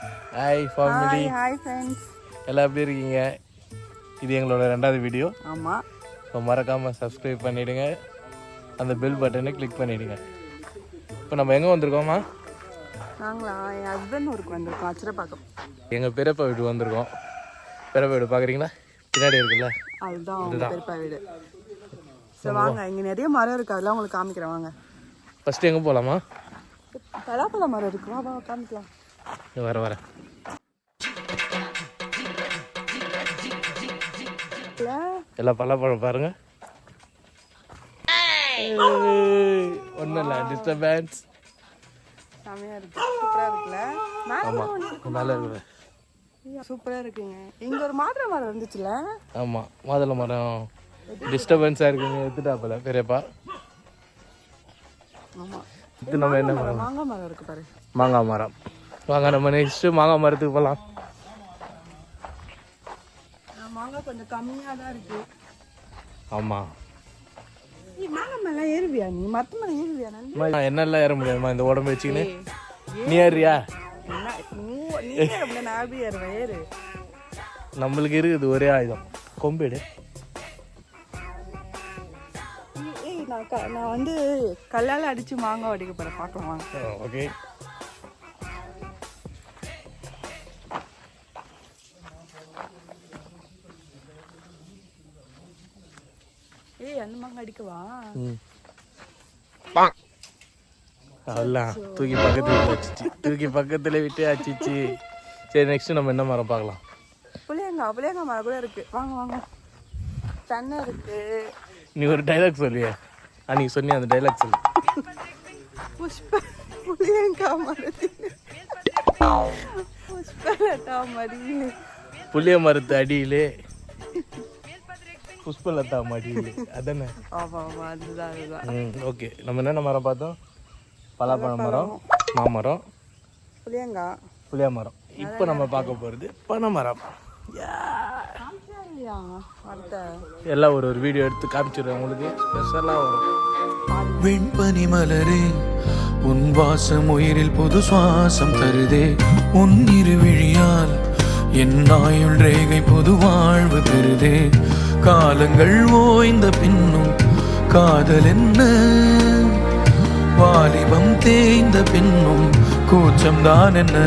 Hi family hi friends எல்லாம் எப்படி இருக்கீங்க? இது எங்களோட ரெண்டாவது வீடியோ ஆமாம் ஸோ மறக்காமல் சப்ஸ்கிரைப் பண்ணிவிடுங்க அந்த பெல் பட்டனை கிளிக் பண்ணிவிடுங்க இப்போ நம்ம எங்கே வந்திருக்கோமா நாங்களா? என் ஹஸ்பண்ட் ஊருக்கு வந்திருக்கோம் அச்சிரப்பாக்கம். எங்கள் பெரியப்பா வீடு வந்திருக்கோம். பெரியப்பா வீடு பார்க்குறீங்களா? பின்னாடி இருக்குல்ல? அதுதான் அவங்க பெரியப்பா வீடு. சரி வாங்க. இங்கே நிறைய மரம் இருக்கு. அதெல்லாம் உங்களுக்கு காமிக்கிறேன். வாங்க. ஃபஸ்ட்டு எங்கே போகலாமா பலாப்பழ மரம் இருக்கு வா வா காமிக்கலாம் வர வர. இல்ல எல்லாம் பழப்பழம் பாருங்க. ஒன்றும் இல்லை டிஸ்டர்பன்ஸ் செமையா இருக்கு. சூப்பரா இருக்குல்ல? ஆமாம் நல்லா இருக்குது இருக்குங்க. இங்க ஒரு மாதுளை மரம் இருந்துச்சுல ஆமாம் மாதுளை மரம். டிஸ்டர்பன்ஸாக இருக்குங்க எடுத்துட்டாப்பில் பெரியப்பா. ஆமா. இது நம்ம என்ன மரம்? மாங்காய் மரம் இருக்கு பாரு. மாங்காய் மரம். வாங்க நம்ம நெக்ஸ்ட்டு மாங்காய் மரத்துக்கு போகலாம் மாங்காய் கொஞ்சம் கம்மியா தான் இருக்கு ஆமாம் என்னெல்லாம் ஏற முடியாதுமா இந்த உடம்பு வச்சுக்கின்னு? நீ ஏறியா நம்மளுக்கு இருக்குது ஒரே ஆயுதம். கொம்பேடு நான் வந்து கல்லால் அடிச்சு மாங்காய் அடிக்க பார்க்கலாம் வாங்க. ஓகே. அடிக்கவா? ம். அவ்வளோதான் தூக்கி பக்கத்துல வச்சிச்சு தூக்கி பக்கத்துல விட்டு அச்சிச்சு சரி நெக்ஸ்ட் நம்ம என்ன மரம் பார்க்கலாம்? புளியங்காய் புளியங்காய் மரம் கூட இருக்கு. வாங்க வாங்க. தென்னை இருக்கு. நீ ஒரு டைலாக் சொல்லுவிய அன்னைக்கு சொன்னி அந்த டைலாக் சொல்லு. புஷ்ப புளியங்காய் மரத்தில் புஷ்பலதா மடி புளிய மரத்து அடியிலே. புஷ்பலதா மடியிலே. அதானே? ஆமா ஆமா அதுதான் அதுதான். ம் ஓகே. நம்ம என்னென்ன மரம் பார்த்தோம்? பலாப்பழ மரம் மாமரம் புளியங்காய். புளிய மரம் இப்போ நம்ம பார்க்க போகிறது பனை மரம் எல்லாம் ஒரு ஒரு வீடியோ எடுத்து காமிச்சிடுறேன் உங்களுக்கு. ஸ்பெஷலாக வரும் வெண்பனி மலரே உன் வாசம் உயிரில் புது சுவாசம் தருதே. உன் இரு விழியால் என் ஆயுள் ரேகை புது வாழ்வு பெறுதே. காலங்கள் ஓய்ந்த பின்னும் காதல் என்ன? வாலிபம் தேய்ந்த பின்னும் கூச்சம்தான் என்ன?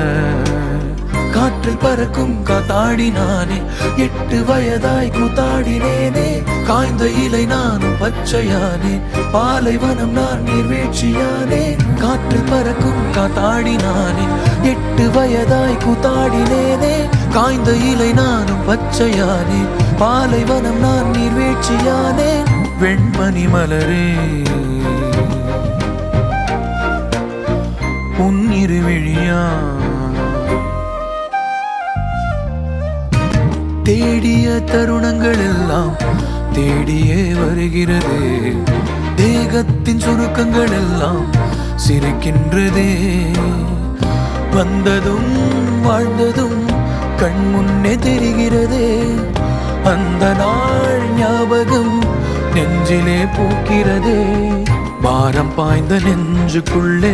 காற்றில் பறக்கும் காத்தாடினானே எட்டு வயதாய் கூத்தாடினேனே காய்ந்த இலை நானும் பச்சையானே பாலைவனம் நான் நீர்வீழ்ச்சியானே காற்றில் பறக்கும் காத்தாடினானே எட்டு வயதாய் கூத்தாடினேனே காய்ந்த இலை நானும் பச்சையானே பாலைவனம் நான் நீர்வீழ்ச்சியானேன் வெண்பனி மலரே. உன்னிரு விழியா தேடிய தருணங்கள் எல்லாம் தேடியே வருகிறது. தேகத்தின் சுருக்கங்கள் எல்லாம் சிரிக்கின்றதே. வந்ததும் வாழ்ந்ததும் கண் முன்னே தெரிகிறதே. அந்த நாள் ஞாபகம் நெஞ்சிலே பூக்கிறதே. பாரம் பாய்ந்த நெஞ்சுக்குள்ளே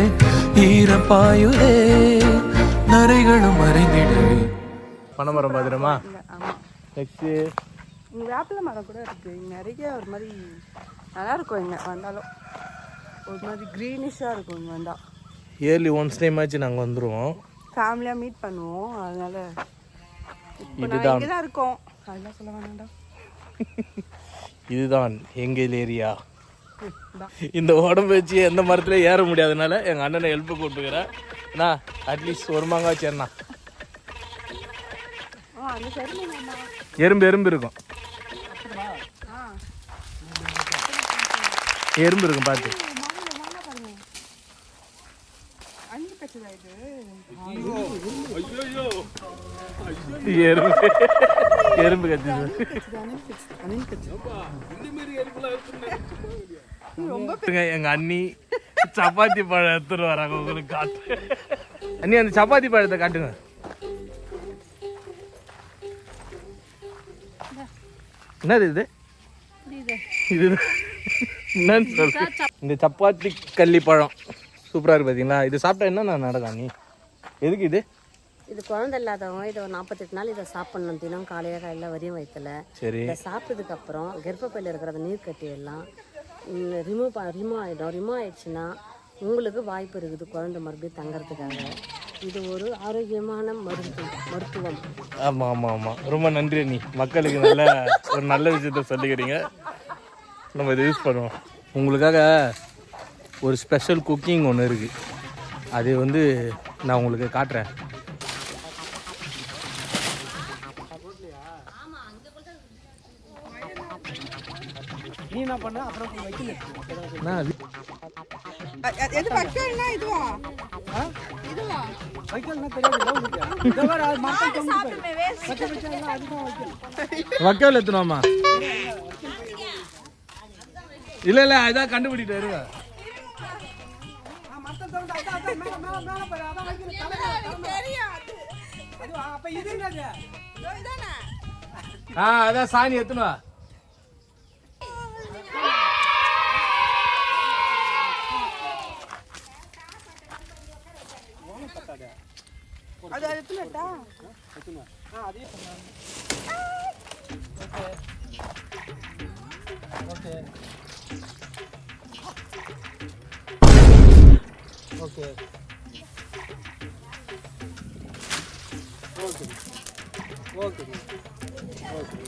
ஈரம் பாயுதே. நரைகளும் மறைந்திடவே பனை மரம் பார்த்துருமா இல்ல ஆமா நெக்ஸ்ட்டு இங்க வேப்பிலை மரம் கூட இருக்கு. நிறைய ஒரு மாதிரி நல்லா இருக்கும் இங்க வந்தாலும். ஒரு மாதிரி க்ரீனிஷாக இருக்கும் இங்க வந்தா. இயர்லி ஒன்ஸ் டைம் ஆச்சு நாங்கள் வந்துடுவோம் ஃபேமிலியா மீட் பண்ணுவோம். அதனால இதுதான். இருக்கோம். அதெல்லாம் சொல்ல வேணாம்டா. இதுதான் எங்கள் ஏரியா. இந்த. உடம்பு வச்சு எந்த மரத்துல ஏற முடியாதனால எங்கள் அண்ணனை ஹெல்ப்பு கூப்பிட்டுக்கிறேன். அண்ணா அட்லீஸ்ட் ஒரு மாங்காய் வச்சேண்ணா எறும்பு எறும்பு இருக்கும். ஆ. எறும்பு இருக்கும் பார்த்து மாங்காய் மாங்காய் பாருங்க அஞ்சு கச்சதா இது எறும்பு எறும்பு கத்துது அணில் கச்சு ரொம்ப பாருங்க, எங்க அண்ணி சப்பாத்தி பழம் எடுத்துட்டு வராங்க உங்களுக்கு காட்டு. அண்ணி அந்த சப்பாத்தி பழத்தை காட்டுங்க. என்னது இது? இது என்னன்னு சொல்லு இந்த சப்பாத்தி கள்ளி பழம். சூப்பரா இருக்கு பாத்தீங்களா? இது சாப்பிட்டா என்ன நடக்கும் நீ எதுக்கு இது? இது குழந்தை இல்லாதவங்க இதை ஒரு நாற்பத்தெட்டு நாள் இதை சாப்பிடணும். தினம் காலையில் காலையில் வரியும் வயிற்றுல சரி. இதை சாப்பிட்டதுக்கு அப்புறம் கர்ப்பப்பையில் இருக்கிற அந்த நீர் கட்டி எல்லாம் ரிமூவ் ரிமூவ் ஆகிடும் ரிமூவ் ஆயிடுச்சுன்னா உங்களுக்கு வாய்ப்பு இருக்குது குழந்தை மறுபடியும் தங்கறதுக்காக. இது ஒரு ஆரோக்கியமான மருந்து மருத்துவம். ஆமாம் ஆமாம் ஆமாம் ரொம்ப நன்றி நீ மக்களுக்கு நல்ல ஒரு நல்ல விஷயத்த சொல்லிக்கிறீங்க. நம்ம இதை யூஸ் பண்ணுவோம். உங்களுக்காக ஒரு ஸ்பெஷல் குக்கிங் ஒன்று இருக்குது அது வந்து நான் உங்களுக்கு காட்டுறேன். நீ என்ன பண்ண? அப்புறம் வைக்கல நான் வி- எது வைக்கலன்னா இதுவா? இதுவா? அதான் அதான் மேல மேல அது அப்ப இது ஆ சாணி எத்தணுவா அது okay okay okay okay okay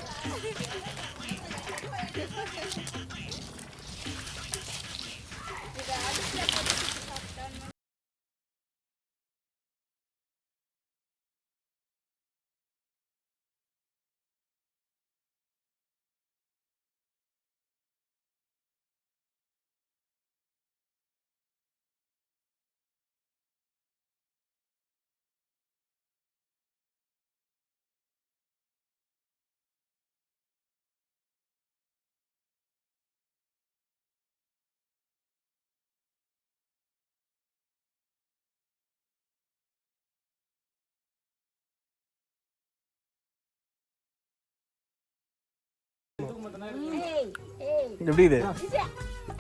எப்படி இது?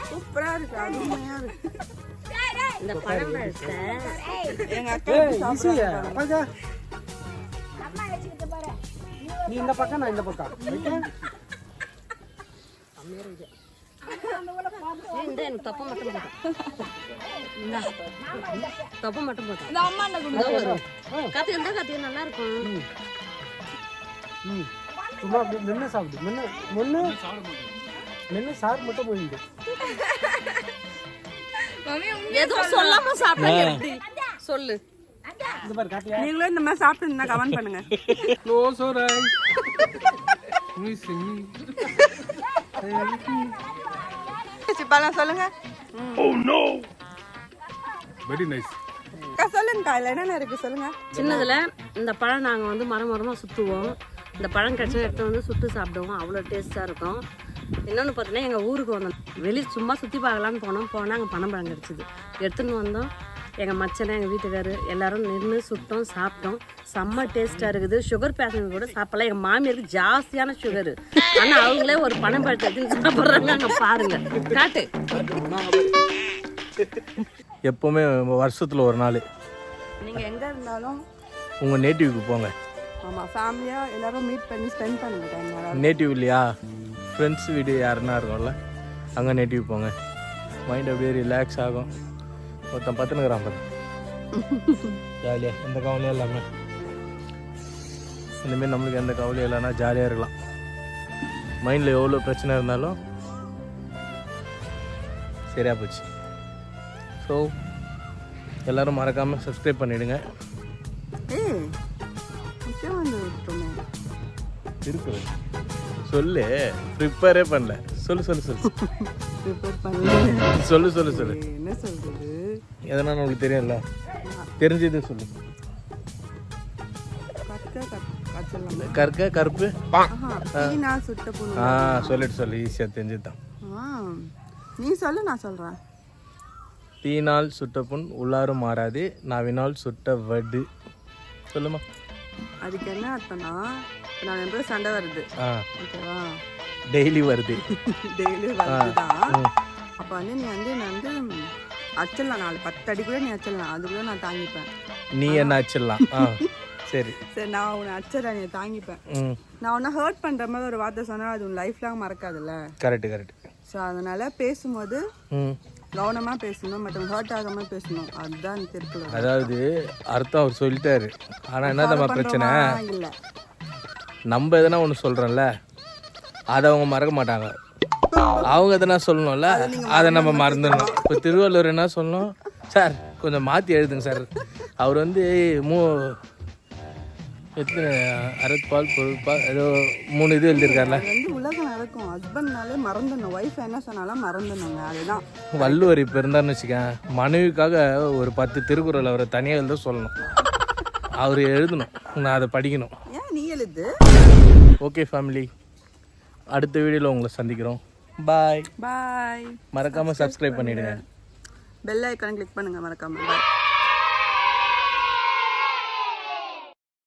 சூப்பரா இருக்கு அருமையா இருக்கு. இந்த பழம் எங்க அக்கா நீ இந்த பக்கம் நான் இந்த பக்கம். ஓகே? ஏய், இந்த எனக்கு தொப்பை மட்டும். தொப்பை மட்டும். கத்தி இருந்தா கத்தி நல்லா இருக்கும். சும்மா அப்படி மென்று சாப்பிடு. மென்று மென்று மென்று சார் மட்டும் போயிடு எதுவும் சொல்லாம சாப்பிட்டா எப்படி? சொல்லு. இந்த மாதிரி காட்டியா நீங்களும் இந்த மாதிரி சாப்பிட்டு கமெண்ட் பண்ணுங்க. க்ளோஸ் ஒரு சொல்லுங்க. வெரி நைஸ் அக்கா சொல்லுங்கக்கா இதுல என்னென்ன இருக்கு சொல்லுங்க. சின்னதுல இந்த பழம் நாங்க வந்து மரம் மரமா சுத்துவோம். இந்த பழம் கிடைச்சா எடுத்து வந்து சுட்டு சாப்பிடுவோம். அவ்வளோ டேஸ்டா இருக்கும். இன்னொன்று பார்த்தீங்கன்னா எங்கள் ஊருக்கு வந்தோம். வெளியே சும்மா சுற்றி பார்க்கலான்னு போனோம். போனால் அங்கே பனம்பழம் கிடச்சிது. எடுத்துன்னு வந்தோம். எங்கள் மச்சனை எங்கள் வீட்டுக்காரு எல்லாரும் நின்று சுட்டோம் சாப்பிட்டோம். செம்ம டேஸ்ட்டாக இருக்குது. சுகர் பேஷண்ட் கூட சாப்பிடலாம். எங்கள் மாமியாருக்கு ஜாஸ்தியான சுகரு ஆனால் அவங்களே ஒரு பனம்பழத்தை எடுத்து சாப்பிட்றாங்க. அங்கே பாருங்க. காட்டு. எப்போவுமே வருஷத்தில் ஒரு நாள். நீங்க எங்க இருந்தாலும் உங்கள் நேட்டிவ்க்கு போங்க. ஆமா ஃபேமிலியா எல்லாரும் மீட் பண்ணி ஸ்பெண்ட் பண்ணுங்க டைம் யாராவது நேட்டிவ் இல்லையா? ஃப்ரெண்ட்ஸ் வீடு யாருன்னா இருக்கும்ல அங்கே நேட்டிவ் போங்க. மைண்ட் அப்படியே ரிலாக்ஸ் ஆகும். ஒருத்தன் பத்துனுக்குறான் பாரு. ஜாலியாக எந்த கவலையும் இல்லாமல் இந்தமாரி நம்மளுக்கு எந்த கவலையும் இல்லைன்னா ஜாலியாக இருக்கலாம். மைண்டில் எவ்வளோ பிரச்சனை இருந்தாலும் சரியாக போச்சு. ஸோ எல்லோரும் மறக்காமல் சப்ஸ்கிரைப் பண்ணிவிடுங்க இருக்குது சொல்லு ப்ரிப்பேரே பண்ணல. சொல்லு சொல்லு சொல்லு. ப்ரிப்பேர் சொல்லு சொல்லு சொல்லு. என்ன சொல்றது? எதனா உங்களுக்கு தெரியும்ல? தெரிஞ்சது சொல்லு. கற்க கருப்பு ஆ. சொல்லிட்டு சொல்லு. ஈஸியாக தெரிஞ்சது தான். ஆ. நீ சொல்லு நான் சொல்றேன். தீனால் சுட்ட புண் உள்ளாரும் மாறாது நாவினால் சுட்ட வடு. சொல்லுமா? அதுக்கு என்ன அர்த்தம்னா நான் என் பேர் சண்டை வருது. ஓகேவா? டெய்லி வருது. டெய்லி வருதுதான். ம். அப்போ வந்து நீ வந்து நான் வந்து அச்சிடலாம். நாலு பத்து அடி கூட நீ அச்சிடலாம். அது கூட நான் தாங்கிப்பேன். நீ என்ன ஆச்சிடலாம் ஆ சரி. சரி நான் உன்னை அச்சரை நீ தாங்கிப்பேன். நான் உன்னை ஹர்ட் பண்ணுற மாதிரி ஒரு வார்த்தை சொன்னால் அது உன் லைஃப் லாங் மறக்காதுல்ல? கரெக்டு கரெக்ட் ஸோ அதனால பேசும்போது கவனமாக பேசணும் மற்றவங்க ஹர்ட் ஆகாமல் பேசணும். அதுதான் திருக்குறள் அதாவது அர்த்தம் அவர் சொல்லிட்டாரு. ஆனால் என்ன நம்ம பிரச்சனை? இல்லை. நம்ம எதனா ஒன்று சொல்கிறோம்ல அதை அவங்க மறக்க மாட்டாங்க. அவங்க எதனா சொல்லணும்ல அதை நம்ம மறந்துடணும். இப்போ திருவள்ளுவர் என்ன சொல்லணும்? சார் கொஞ்சம் மாற்றி எழுதுங்க சார். அவர் வந்து மூ எத்தனை அறப்பால் பொருட்பால் ஏதோ மூணு இது எழுதியிருக்காருல? வந்து உலகம் நடக்கும். ஹஸ்பண்ட்னாலே மறந்துடணும். ஒய்ஃப் என்ன சொன்னாலும் மறந்துடணுங்க. அதுதான். வள்ளுவர் இப்போ இருந்தாருன்னு வச்சுக்கேன் மனைவிக்காக ஒரு பத்து திருக்குறள் அவரை தனியாக எழுத சொல்லணும். அவர் எழுதணும். நான் அதை படிக்கணும். ஏன் நீ எழுது ஓகே ஃபேமிலி அடுத்த வீடியோவில் உங்களை சந்திக்கிறோம். பாய் பாய் மறக்காமல் சப்ஸ்கிரைப் பண்ணிவிடுங்க பெல் ஐக்கான் கிளிக் பண்ணுங்க மறக்காம. பாய்